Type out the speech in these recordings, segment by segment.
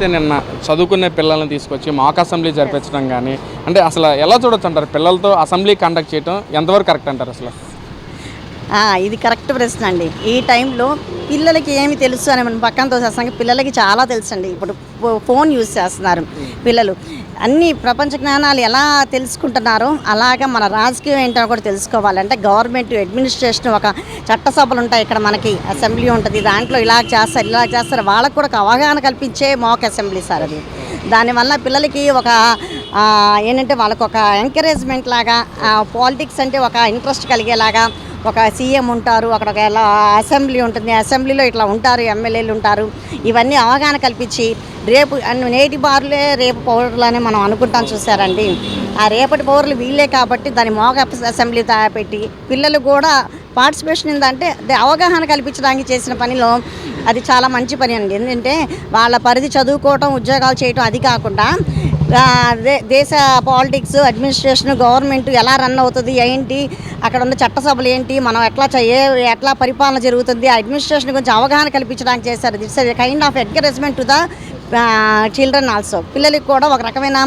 అయితే నిన్న చదువుకునే పిల్లల్ని తీసుకొచ్చి మాక్ అసెంబ్లీ జరిపించడం కానీ అంటే అసలు ఎలా చూడొచ్చు అంటారు? పిల్లలతో అసెంబ్లీ కండక్ట్ చేయడం ఎంతవరకు కరెక్ట్ అంటారు అసలు? ఇది కరెక్ట్ ప్రశ్న అండి. ఈ టైంలో పిల్లలకి ఏమి తెలుసు అని మనం పక్కన తోసేస్తాం. పిల్లలకి చాలా తెలుసు అండి. ఇప్పుడు ఫోన్ యూజ్ చేస్తున్నారు పిల్లలు. అన్ని ప్రపంచ జ్ఞానాలు ఎలా తెలుసుకుంటున్నారో అలాగా మన రాజకీయం ఏంటో కూడా తెలుసుకోవాలంటే గవర్నమెంట్ అడ్మినిస్ట్రేషన్ ఒక చట్టసభలు ఉంటాయి ఇక్కడ మనకి అసెంబ్లీ ఉంటుంది. దాంట్లో ఇలా చేస్తారు ఇలా చేస్తారు. వాళ్ళకు కూడా ఒక అవగాహన కల్పించే మాక్ అసెంబ్లీ సార్ అది. దానివల్ల పిల్లలకి ఒక ఏంటంటే వాళ్ళకు ఒక ఎంకరేజ్మెంట్ లాగా పాలిటిక్స్ అంటే ఒక ఇంట్రెస్ట్ కలిగేలాగా ఒక సీఎం ఉంటారు అక్కడ ఒక ఎలా అసెంబ్లీ ఉంటుంది అసెంబ్లీలో ఇట్లా ఉంటారు ఎమ్మెల్యేలు ఉంటారు. ఇవన్నీ అవగాహన కల్పించి రేపు నేటి బారులే రేపు పౌరులు అని మనం అనుకుంటాం చూసారండి. ఆ రేపటి పౌరులు వీళ్ళే కాబట్టి దాని మోగ అసెంబ్లీ తయారు పెట్టి పిల్లలు కూడా పార్టిసిపేషన్ ఏంటంటే అవగాహన కల్పించడానికి చేసిన పనిలో అది చాలా మంచి పని అండి. ఎందుకంటే వాళ్ళ పరిధి చదువుకోవటం ఉద్యోగాలు చేయటం అది కాకుండా దేశ పాలిటిక్స్ అడ్మినిస్ట్రేషన్ గవర్నమెంట్ ఎలా రన్ అవుతుంది ఏంటి అక్కడ ఉన్న చట్టసభలు ఏంటి మనం ఎట్లా ఏ ఎట్లా పరిపాలన జరుగుతుంది ఆ అడ్మినిస్ట్రేషన్ గురించి అవగాహన కల్పించడానికి చేశారు. That's kind of encouragement to the children also పిల్లలకి కూడా ఒక రకమైన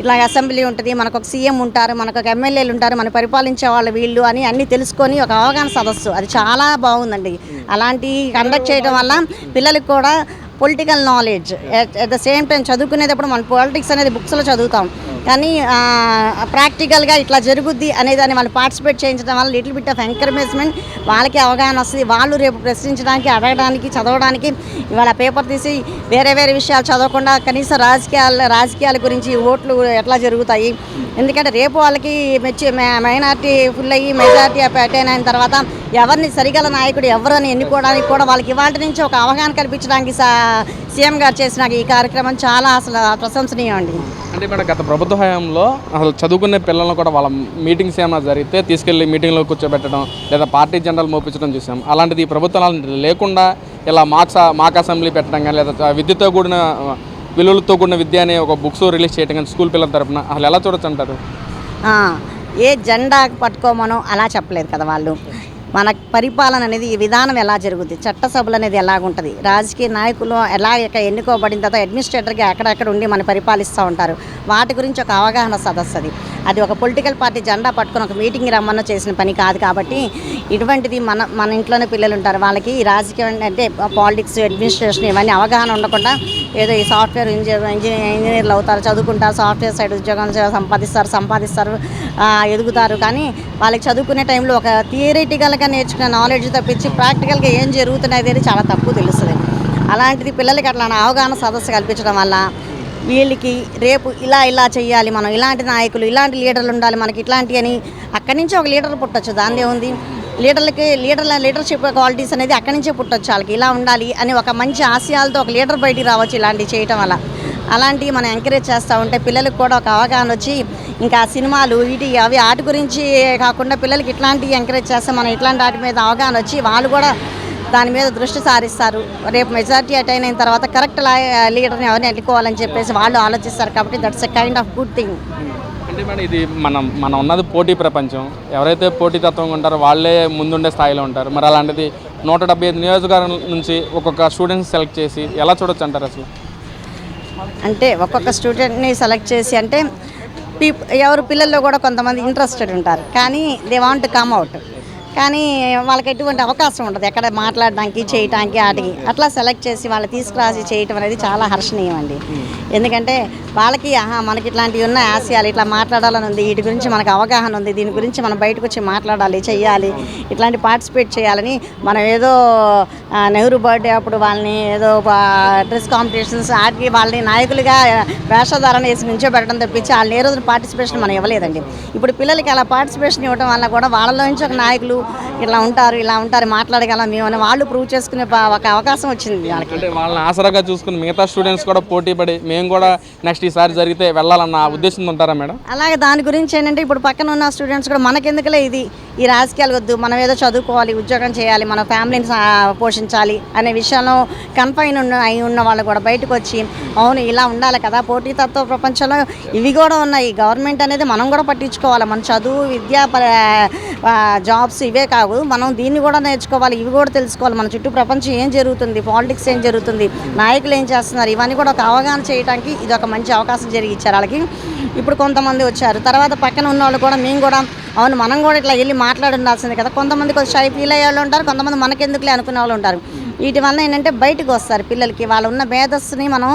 ఇట్లా అసెంబ్లీ ఉంటుంది మనకు ఒక సీఎం ఉంటారు మనకు ఒక ఎమ్మెల్యేలు ఉంటారు మనం పరిపాలించే వాళ్ళు వీళ్ళు అని అన్నీ తెలుసుకొని ఒక అవగాహన సదస్సు. అది చాలా బాగుందండి. అలాంటి కండక్ట్ చేయడం వల్ల పిల్లలకి కూడా political knowledge at the same time చదువుకునేటప్పుడు మన పాలిటిక్స్ అనేది బుక్స్లో చదువుతాం. కానీ ప్రాక్టికల్గా ఇట్లా జరుగుద్ది అనే దాన్ని వాళ్ళు పార్టిసిపేట్ చేయించడం వల్ల లిటిల్ బిట్ ఆఫ్ ఎంకరేజ్మెంట్ వాళ్ళకి అవగాహన వస్తుంది. వాళ్ళు రేపు ప్రశ్నించడానికి అడగడానికి చదవడానికి ఇవాళ పేపర్ తీసి వేరే వేరే విషయాలు చదవకుండా కనీసం రాజకీయాల రాజకీయాల గురించి ఓట్లు ఎట్లా జరుగుతాయి? ఎందుకంటే రేపు వాళ్ళకి మెచ్చి మైనార్టీ ఫుల్ అయ్యి మెజార్టీ అటైన్ అయిన తర్వాత ఎవరిని సరిగల నాయకుడు ఎవరు అని ఎన్నుకోవడానికి కూడా వాళ్ళకి ఇవాళ నుంచి ఒక అవగాహన కల్పించడానికి సా సీఎం గారు చేసిన ఈ కార్యక్రమం చాలా అసలు ప్రశంసనీయం అండి. అంటే మేడం గత ప్రభుత్వ హయాంలో అసలు చదువుకునే పిల్లలను కూడా వాళ్ళ మీటింగ్స్ ఏమైనా జరిగితే తీసుకెళ్ళి మీటింగ్లో కూర్చోబెట్టడం లేదా పార్టీ జెండాలు మోపించడం చూసాం. అలాంటిది ఈ ప్రభుత్వం లేకుండా ఇలా మాక్స్ మాక్ అసెంబ్లీ పెట్టడం కానీ లేదా విద్యతో కూడిన విలువలతో కూడిన విద్య అనే ఒక బుక్స్ రిలీజ్ చేయటం కానీ స్కూల్ పిల్లల తరపున అసలు ఎలా చూడొచ్చు అంటారు? ఏ జెండా పట్టుకోమనో అలా చెప్పలేదు కదా వాళ్ళు. మన పరిపాలన అనేది ఈ విధానం ఎలా జరుగుద్ది? చట్టసభలు అనేది ఎలాగుంటుంది? రాజకీయ నాయకులు ఎలా ఇక ఎన్నుకోబడిన తర్వాత అడ్మినిస్ట్రేటర్గా ఎక్కడెక్కడ ఉండి మన పరిపాలిస్తూ ఉంటారు? వాటి గురించి ఒక అవగాహన సదస్సు అది అది ఒక పొలిటికల్ పార్టీ జెండా పట్టుకుని ఒక మీటింగ్ రమ్మన్న చేసిన పని కాదు కాబట్టి ఇటువంటిది మన మన ఇంట్లోనే పిల్లలు ఉంటారు. వాళ్ళకి ఈ రాజకీయం అంటే పాలిటిక్స్ అడ్మినిస్ట్రేషన్ ఇవన్నీ అవగాహన ఉండకుండా ఏదో ఈ సాఫ్ట్వేర్ ఇంజనీర్ ఇంజనీర్లు అవుతారు చదువుకుంటారు సాఫ్ట్వేర్ సైడ్ ఉద్యోగం సంపాదిస్తారు సంపాదిస్తారు ఎదుగుతారు. కానీ వాళ్ళకి చదువుకునే టైంలో ఒక థియరిటికల్గా నేర్చుకున్న నాలెడ్జ్ తప్పించి ప్రాక్టికల్గా ఏం జరుగుతున్నది అనేది చాలా తక్కువ తెలుస్తుంది. అలాంటిది పిల్లలకి అట్లా అవగాహన సదస్సు కల్పించడం వల్ల వీళ్ళకి రేపు ఇలా ఇలా చేయాలి మనం ఇలాంటి నాయకులు ఇలాంటి లీడర్లు ఉండాలి మనకి ఇట్లాంటి అని అక్కడి నుంచి ఒక లీడర్ పుట్టచ్చు. దాని ఉంది లీడర్లకి లీడర్ల లీడర్షిప్ క్వాలిటీస్ అనేది అక్కడి నుంచే పుట్టొచ్చు వాళ్ళకి. ఇలా ఉండాలి అని ఒక మంచి ఆశయాలతో ఒక లీడర్ బయటికి రావచ్చు ఇలాంటివి చేయటం వల్ల. అలాంటివి మనం ఎంకరేజ్ చేస్తూ ఉంటే పిల్లలకు కూడా ఒక అవగాహన వచ్చి ఇంకా సినిమాలు వీటి అవి వాటి గురించి కాకుండా పిల్లలకి ఇట్లాంటివి ఎంకరేజ్ చేస్తే మనం ఇట్లాంటి వాటి మీద అవగాహన వచ్చి వాళ్ళు కూడా దాని మీద దృష్టి సారిస్తారు. రేపు మెజారిటీ అటైన్ అయిన తర్వాత కరెక్ట్ లీడర్ని ఎవరిని ఎన్నుకోవాలని చెప్పేసి వాళ్ళు ఆలోచిస్తారు కాబట్టి that's a kind of good thing అంటే మేడం ఇది మనం మనం ఉన్నది పోటీ ప్రపంచం. ఎవరైతే పోటీతత్వంగా ఉంటారో వాళ్ళే ముందుండే స్థాయిలో ఉంటారు. మరి అలాంటిది నూట డెబ్బై ఐదు నియోజకవర్గం నుంచి ఒక్కొక్క స్టూడెంట్స్ సెలెక్ట్ చేసి ఎలా చూడొచ్చు అంటారు అసలు? అంటే ఒక్కొక్క స్టూడెంట్ని సెలెక్ట్ చేసి అంటే ఎవరు పిల్లల్లో కూడా కొంతమంది ఇంట్రెస్టెడ్ ఉంటారు. కానీ దే వాంట్ కమ్ అవుట్ కానీ వాళ్ళకి ఎటువంటి అవకాశం ఉండదు. ఎక్కడ మాట్లాడడానికి చేయటానికి వాటికి. అట్లా సెలెక్ట్ చేసి వాళ్ళు తీసుకురాసి చేయటం అనేది చాలా హర్షణీయం అండి ఎందుకంటే వాళ్ళకి ఆహా మనకి ఇట్లాంటివి ఉన్న ఆశయాలు ఇట్లా మాట్లాడాలని ఉంది వీటి గురించి మనకు అవగాహన ఉంది దీని గురించి మనం బయటకు వచ్చి మాట్లాడాలి చేయాలి ఇట్లాంటి పార్టిసిపేట్ చేయాలని మనం ఏదో నెహ్రూ బర్త్డే అప్పుడు వాళ్ళని ఏదో డ్రెస్ కాంపిటీషన్స్ వాటికి వాళ్ళని నాయకులుగా వేషధారణ వేసి నుంచోబెట్టడం తప్పించి వాళ్ళని ఏ రోజున పార్టిసిపేషన్ మనం ఇవ్వలేదండి. ఇప్పుడు పిల్లలకి అలా పార్టిసిపేషన్ ఇవ్వడం వల్ల కూడా వాళ్ళలో నుంచి ఒక నాయకులు ఇట్లా ఉంటారు ఇలా ఉంటారు మాట్లాడగలం మేము అని వాళ్ళు ప్రూవ్ చేసుకునే ఒక అవకాశం వచ్చింది వాళ్ళకి. అంటే వాళ్ళని ఆసరాగా చూసుకుని మిగతా స్టూడెంట్స్ కూడా పోటీ పడి మేము కూడా నెక్స్ట్ ఈసారి జరిగితే వెళ్ళాలన్న ఉద్దేశంతో ఉంటారా మేడం? అలాగే దాని గురించి ఏంటంటే ఇప్పుడు పక్కన ఉన్న స్టూడెంట్స్ కూడా మనకెందుకులే ఇది ఈ రాజకీయాలు వద్దు మనం ఏదో చదువుకోవాలి ఉద్యోగం చేయాలి మన ఫ్యామిలీని పోషించాలి అనే విషయంలో కన్ఫైన్ ఉన్న అయి ఉన్న వాళ్ళు కూడా బయటకు వచ్చి అవును ఇలా ఉండాలి కదా పోటీతత్వ ప్రపంచంలో ఇవి కూడా ఉన్నాయి. గవర్నమెంట్ అనేది మనం కూడా పట్టించుకోవాలి. మన చదువు విద్య జాబ్స్ ఇవే కావు. మనం దీన్ని కూడా నేర్చుకోవాలి ఇవి కూడా తెలుసుకోవాలి. మన చుట్టూ ప్రపంచం ఏం జరుగుతుంది పాలిటిక్స్ ఏం జరుగుతుంది నాయకులు ఏం చేస్తున్నారు ఇవన్నీ కూడా ఒక అవగాహన చేయడానికి ఇది ఒక మంచి అవకాశం జరిగి ఇచ్చారు వాళ్ళకి. ఇప్పుడు కొంతమంది వచ్చారు. తర్వాత పక్కన ఉన్న వాళ్ళు కూడా మేము కూడా అవును మనం కూడా ఇట్లా వెళ్ళి మాట్లాడి ఉండాల్సింది కదా. కొంతమంది కొంచెం షై ఫీల్ అయ్యే వాళ్ళు ఉంటారు కొంతమంది మనకెందుకులే అనుకునే వాళ్ళు ఉంటారు. వీటి వల్ల ఏంటంటే బయటకు వస్తారు పిల్లలకి. వాళ్ళు ఉన్న మేధస్సుని మనం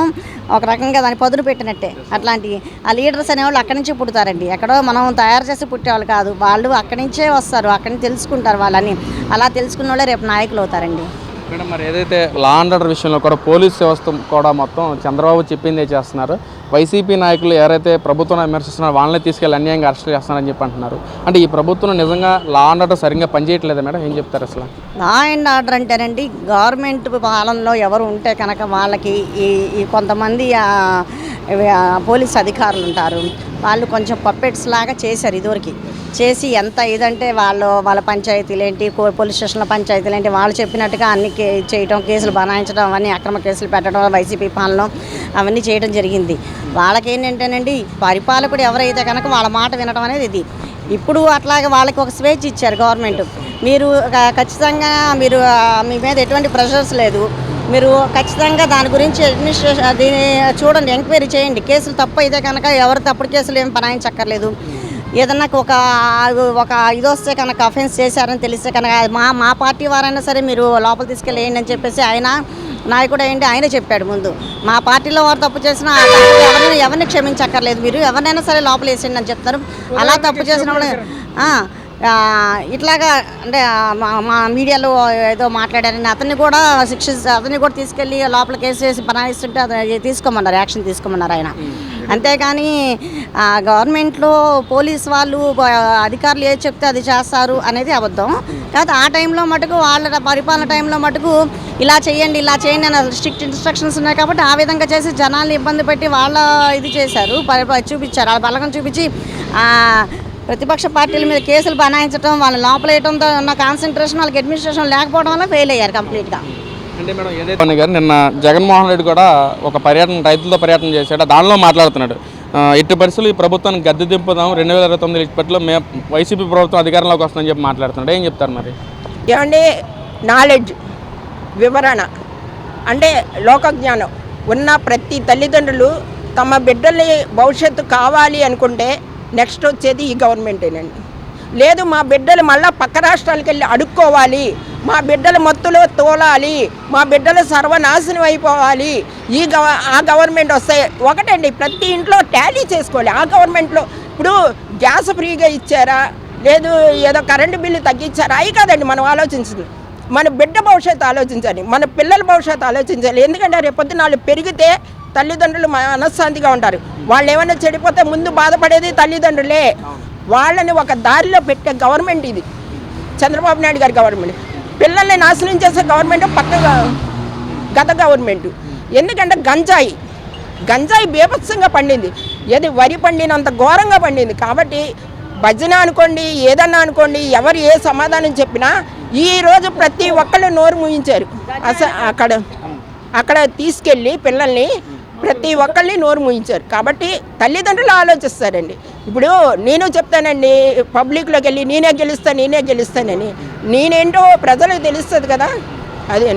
ఒక రకంగా దాన్ని పదును పెట్టినట్టే. అట్లాంటి ఆ లీడర్స్ అనేవాళ్ళు అక్కడి నుంచే పుడతారండి. ఎక్కడో మనం తయారు చేసి పుట్టేవాళ్ళు కాదు. వాళ్ళు అక్కడి నుంచే వస్తారు. అక్కడి నుంచి తెలుసుకుంటారు వాళ్ళని. అలా తెలుసుకున్న వాళ్ళే రేపు నాయకులు అవుతారండి. మేడం మరి ఏదైతే లా అండ్ ఆర్డర్ విషయంలో కూడా పోలీస్ వ్యవస్థ కూడా మొత్తం చంద్రబాబు చెప్పిందే చేస్తున్నారు. వైసీపీ నాయకులు ఎవరైతే ప్రభుత్వం విమర్శిస్తున్నారో వాళ్ళని తీసుకెళ్ళి అన్యాయంగా అరెస్ట్ చేస్తున్నారని చెప్పి అంటున్నారు. అంటే ఈ ప్రభుత్వం నిజంగా లా అండ్ ఆర్డర్ సరిగ్గా పనిచేయట్లేదు మేడం? ఏం చెప్తారు అసలు? లా అండ్ ఆర్డర్ అంటేనండి గవర్నమెంట్ పాలనలో ఎవరు ఉంటే కనుక వాళ్ళకి ఈ ఈ కొంతమంది పోలీస్ అధికారులు ఉంటారు. వాళ్ళు కొంచెం పప్పెట్స్ లాగా చేశారు ఇదివరకు. చేసి ఎంత ఇదంటే వాళ్ళు వాళ్ళ పంచాయతీలు ఏంటి పోలీస్ స్టేషన్ల పంచాయతీలు ఏంటి వాళ్ళు చెప్పినట్టుగా అన్ని కే చేయటం కేసులు బనాయించడం అవన్నీ అక్రమ కేసులు పెట్టడం వైసీపీ పాలన అవన్నీ చేయడం జరిగింది. వాళ్ళకి ఏంటంటేనండి పరిపాలకుడు ఎవరైతే కనుక వాళ్ళ మాట వినడం అనేది ఇది. ఇప్పుడు అట్లాగే వాళ్ళకి ఒక స్వేచ్ఛ ఇచ్చారు గవర్నమెంట్. మీరు ఖచ్చితంగా మీరు మీ మీద ఎటువంటి ప్రెషర్స్ లేదు. మీరు ఖచ్చితంగా దాని గురించి అడ్మినిస్ట్రేషన్ దీన్ని చూడండి ఎంక్వైరీ చేయండి. కేసులు తప్పు అయితే కనుక ఎవరు తప్పుడు కేసులు ఏం పనాయించక్కర్లేదు ఏదన్నా ఒక ఒక ఇది వస్తే కనుక అఫెన్స్ చేశారని తెలిస్తే కనుక మా మా పార్టీ వారైనా సరే మీరు లోపల తీసుకెళ్ళేయండి అని చెప్పేసి ఆయన నాయకుడు ఏంటి ఆయనే చెప్పాడు ముందు. మా పార్టీలో వారు తప్పు చేసినా ఎవరిని ఎవరిని క్షమించక్కర్లేదు మీరు. ఎవరినైనా సరే లోపల వేసేయండి అని చెప్తారు. అలా తప్పు చేసిన ఇట్లాగా అంటే మా మా మీడియాలో ఏదో మాట్లాడారని అతన్ని కూడా శిక్ష అతన్ని కూడా తీసుకెళ్ళి లోపల కేసు వేసి బనాయిస్తుంటే అది తీసుకోమన్నారు యాక్షన్ తీసుకోమన్నారు ఆయన. అంతేగాని ఆ, గవర్నమెంట్లో పోలీస్ వాళ్ళు అధికారులు ఏది చెప్తే అది చేస్తారు అనేది అబద్ధం. కాకపోతే ఆ టైంలో మటుకు వాళ్ళ పరిపాలన టైంలో మటుకు ఇలా చేయండి ఇలా చేయండి అని స్ట్రిక్ట్ ఇన్స్ట్రక్షన్స్ ఉన్నాయి కాబట్టి ఆ విధంగా చేసి జనాల్ని ఇబ్బంది పెట్టి వాళ్ళ ఇది చేశారు చూపించారు. వాళ్ళ బలగం చూపించి ప్రతిపక్ష పార్టీల మీద కేసులు బనాయించడం వాళ్ళ లోపల వేయడంతో ఉన్న కాన్సన్ట్రేషన్ వాళ్ళకి అడ్మినిస్ట్రేషన్ లేకపోవడం వల్ల ఫెయిల్ అయ్యారు కంప్లీట్గా. అంటే మేడం ఏదైతే పవన్ గారు నిన్న జగన్మోహన్ రెడ్డి కూడా ఒక పర్యటన రైతులతో పర్యటన చేశాడు. దానిలో మాట్లాడుతున్నాడు. ఎట్టి పరిస్థితులు ఈ ప్రభుత్వాన్ని గద్దె దింపుదాం. రెండు వేల ఇరవై తొమ్మిది ఇప్పట్లో మే వైసీపీ ప్రభుత్వం అధికారంలోకి వస్తుందని చెప్పి మాట్లాడుతున్నాడు. ఏం చెప్తారు మరి? ఏమంటే నాలెడ్జ్ వివరణ అంటే లోకజ్ఞానం ఉన్న ప్రతి తల్లిదండ్రులు తమ బిడ్డల్ని భవిష్యత్తు కావాలి అనుకుంటే నెక్స్ట్ వచ్చేది ఈ గవర్నమెంటేనండి. లేదు మా బిడ్డలు మళ్ళా పక్క రాష్ట్రాలకు వెళ్ళి అడుక్కోవాలి. మా బిడ్డల మత్తులో తోలాలి. మా బిడ్డలు సర్వనాశనం అయిపోవాలి. ఈ గవ ఆ గవర్నమెంట్ వస్తాయి ఒకటండి ప్రతి ఇంట్లో టాలీ చేసుకోవాలి. ఆ గవర్నమెంట్లో ఇప్పుడు గ్యాస్ ఫ్రీగా ఇచ్చారా? లేదు ఏదో కరెంటు బిల్లు తగ్గించారా? అవి కాదండి మనం ఆలోచించింది. మన బిడ్డ భవిష్యత్తు ఆలోచించాలి. మన పిల్లల భవిష్యత్తు ఆలోచించాలి. ఎందుకంటే రేపొద్దున వాళ్ళు పెరిగితే తల్లిదండ్రులు మనశ్శాంతిగా ఉంటారు. వాళ్ళు ఏమైనా చెడిపోతే ముందు బాధపడేది తల్లిదండ్రులే. వాళ్ళని ఒక దారిలో పెట్టే గవర్నమెంట్ ఇది. చంద్రబాబు నాయుడు గారి గవర్నమెంట్. పిల్లల్ని నాశనం చేసే గవర్నమెంట్ పక్క గత గవర్నమెంట్ ఎందుకంటే గంజాయి. గంజాయి బీభత్సంగా పండింది. ఏది వరి పండినంత ఘోరంగా పండింది. కాబట్టి భజన అనుకోండి ఏదన్నా అనుకోండి ఎవరు ఏ సమాధానం చెప్పినా ఈరోజు ప్రతి ఒక్కళ్ళు నోరు ముయించారు. అసలు అక్కడ అక్కడ తీసుకెళ్ళి పిల్లల్ని ప్రతి ఒక్కళ్ళని నోరు ముయించారు. కాబట్టి తల్లిదండ్రులు ఆలోచిస్తారండి. ఇప్పుడు నేను చెప్తానండి పబ్లిక్లోకి వెళ్ళి నేనే గెలుస్తాను నేనే గెలుస్తానని. నేనేంటో ప్రజలకు తెలుస్తుంది కదా అదే